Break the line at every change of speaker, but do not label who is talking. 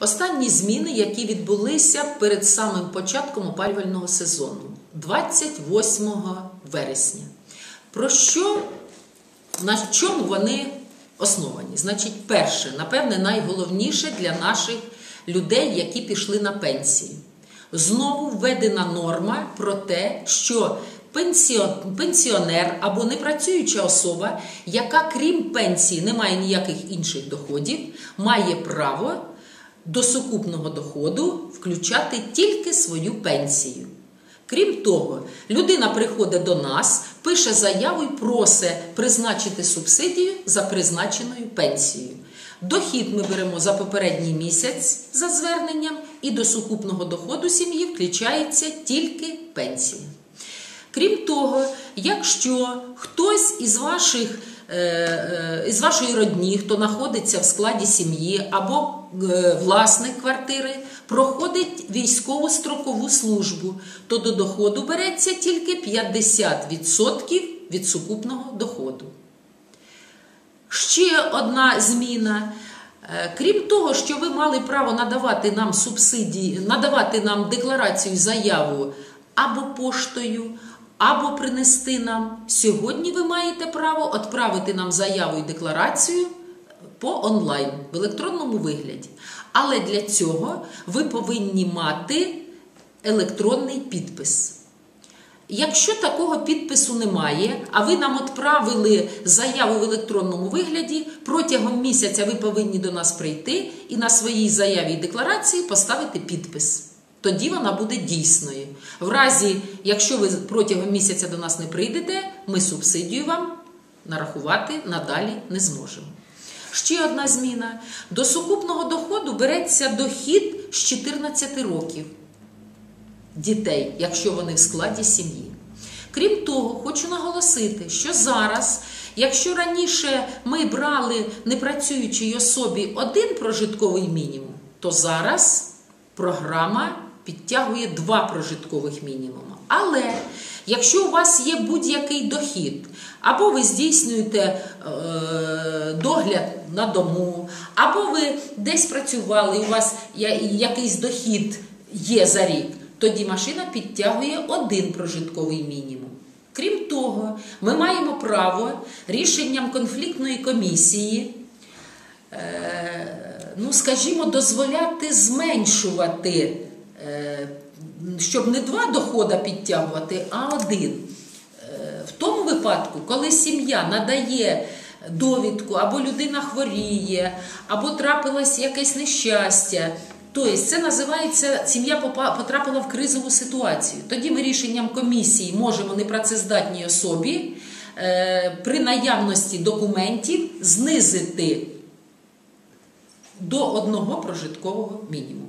Останні зміни, які відбулися перед самим початком опалювального сезону, 28 вересня. Про що, на чому вони основані? Значить, перше, напевне, найголовніше для наших людей, які пішли на пенсію. Знову введена норма про те, що пенсіонер або непрацююча особа, яка крім пенсії не має ніяких інших доходів, має право до сукупного доходу включати тільки свою пенсію. Крім того, людина приходить до нас, пише заяву і просить призначити субсидію за призначеною пенсією. Дохід ми беремо за попередній місяць за зверненням, і до сукупного доходу сім'ї включається тільки пенсія. Крім того, якщо хтось із ваших е, е, із вашої родні, хто знаходиться в складі сім'ї або е, власник квартири, проходить військову строкову службу, то до доходу береться тільки 50% від сукупного доходу. Ще одна зміна. Крім того, що ви мали право надавати нам субсидії, надавати нам декларацію заяву або поштою, або принести нам. Сьогодні ви маєте право відправити нам заяву і декларацію по онлайн в електронному вигляді. Але для цього ви повинні мати електронний підпис. Якщо такого підпису немає, а ви нам відправили заяву в електронному вигляді, протягом місяця ви повинні до нас прийти і на своїй заяві і декларації поставити підпис тоді вона буде дійсною. В разі, якщо ви протягом місяця до нас не прийдете, ми субсидію вам нарахувати надалі не зможемо. Ще одна зміна: до сукупного доходу береться дохід з 14 років дітей, якщо вони в складі сім'ї. Крім того, хочу наголосити, що зараз, якщо раніше ми брали непрацюючій особі один прожитковий мінімум, то зараз програма підтягує два прожиткових мінімуми. Але якщо у вас є будь-який дохід, або ви здійснюєте е, догляд на дому, або ви десь працювали, і у вас якийсь дохід є за рік, тоді машина підтягує один прожитковий мінімум. Крім того, ми маємо право рішенням конфліктної комісії. Е, ну, скажімо, дозволяти зменшувати щоб не два доходи підтягувати, а один. Е, в тому випадку, коли сім'я надає довідку, або людина хворіє, або трапилось якесь нещастя. Тобто це називається сім'я потрапила в кризову ситуацію. Тоді ми рішенням комісії можемо непрацездатній особі е, при наявності документів знизити до одного прожиткового мінімуму.